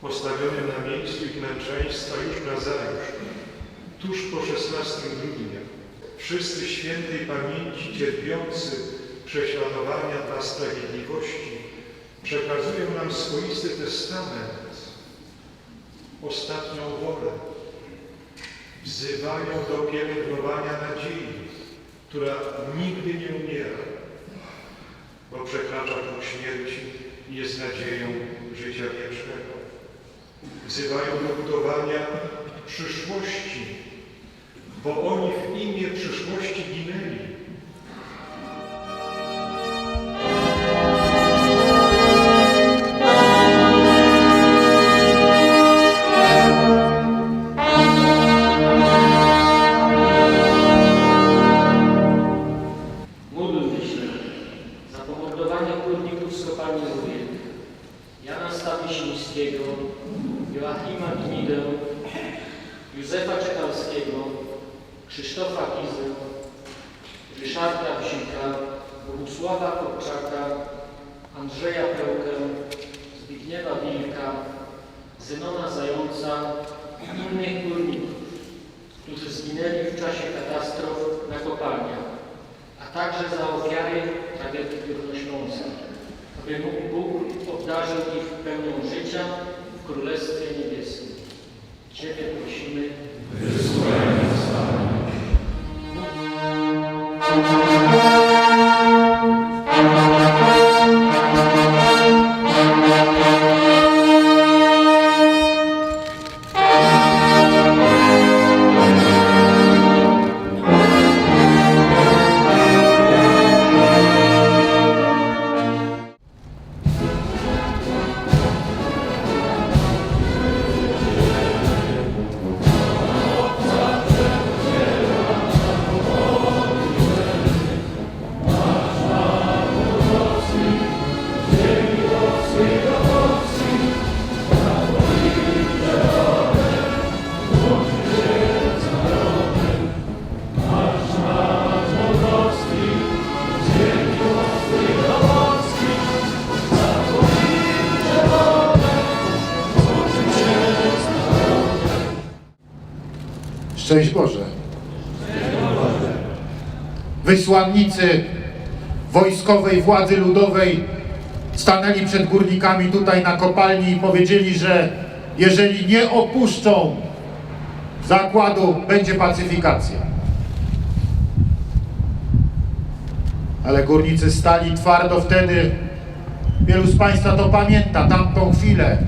postawionym na miejscu ich męczeństwa już na zajutrz, tuż po 16 grudnia. Wszyscy świętej pamięci cierpiący prześladowania dla sprawiedliwości przekazują nam swoisty testament, ostatnią wolę. Wzywają do pielęgnowania nadziei, która nigdy nie umiera, bo przekracza próg śmierci i jest nadzieją życia wiecznego. Wzywają do budowania przyszłości, bo oni w imię przyszłości ginęli. Krzysztofa Kizę, Ryszarda Bzika, Bogusława Korczaka, Andrzeja Pełkę, Zbigniewa Wilka, Zenona Zająca i innych górników, którzy zginęli w czasie katastrof na kopalniach a także za ofiary tragedii górnośląskiej, aby Bóg obdarzył ich pełnią życia w Królestwie Niebieskim. Ciebie prosimy. Música Szczęść Boże. Wysłannicy wojskowej władzy ludowej stanęli przed górnikami tutaj na kopalni i powiedzieli, że jeżeli nie opuszczą zakładu, będzie pacyfikacja. Ale górnicy stali twardo wtedy. Wielu z Państwa to pamięta, tamtą chwilę.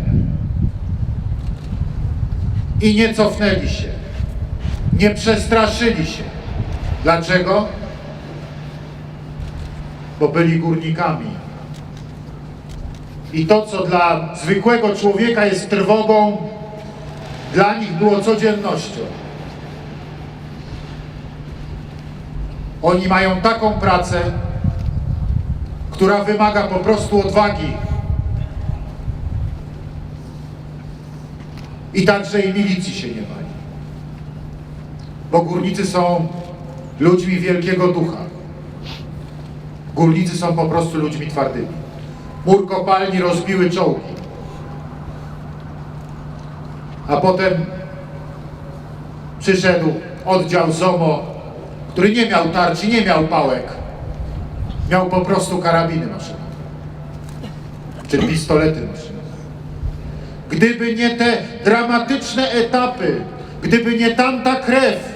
I nie cofnęli się. Nie przestraszyli się. Dlaczego? Bo byli górnikami. I to, co dla zwykłego człowieka jest trwogą, dla nich było codziennością. Oni mają taką pracę, która wymaga po prostu odwagi. I także i milicji się nie bali bo górnicy są ludźmi wielkiego ducha. Górnicy są po prostu ludźmi twardymi. Mur kopalni rozbiły czołgi. A potem przyszedł oddział ZOMO, który nie miał tarczy, nie miał pałek. Miał po prostu karabiny maszynowe. Czy pistolety maszynowe. Gdyby nie te dramatyczne etapy, gdyby nie tamta krew,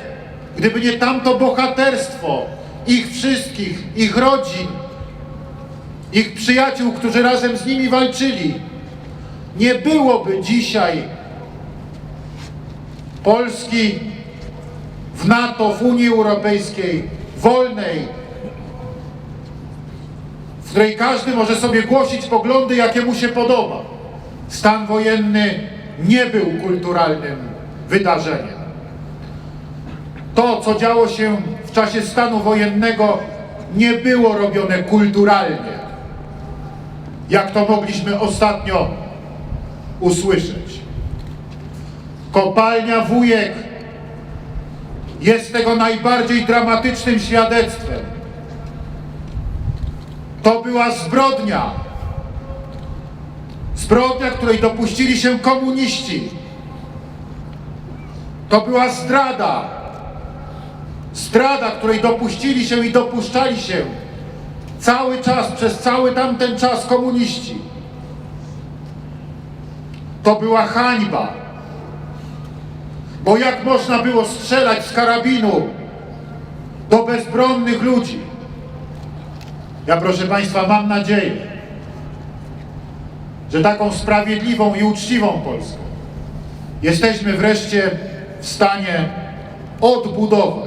gdyby nie tamto bohaterstwo ich wszystkich, ich rodzin, ich przyjaciół, którzy razem z nimi walczyli, nie byłoby dzisiaj Polski w NATO, w Unii Europejskiej, wolnej, w której każdy może sobie głosić poglądy, jakie mu się podoba. Stan wojenny nie był kulturalnym wydarzeniem. To, co działo się w czasie stanu wojennego, nie było robione kulturalnie, jak to mogliśmy ostatnio usłyszeć. Kopalnia Wujek jest tego najbardziej dramatycznym świadectwem. To była zbrodnia. Zbrodnia, której dopuścili się komuniści. To była zdrada. Zdrada, której dopuścili się i dopuszczali się cały czas, przez cały tamten czas komuniści. To była hańba. Bo jak można było strzelać z karabinu do bezbronnych ludzi? Ja proszę Państwa mam nadzieję, że taką sprawiedliwą i uczciwą Polskę jesteśmy wreszcie w stanie odbudować.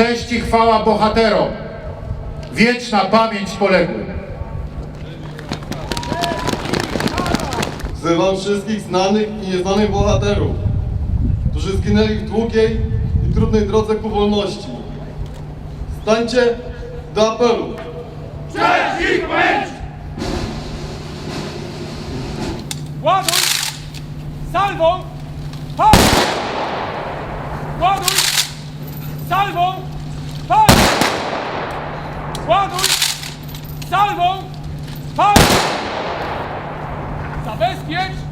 Cześć i chwała bohaterom. Wieczna pamięć poległych. Wzywam wszystkich znanych i nieznanych bohaterów, którzy zginęli w długiej i trudnej drodze ku wolności. Stańcie do apelu. Cześć i pamięć! Ładuj! Salwą! Ładuj! Salwą! prawą! Pan! Zabezpiecz!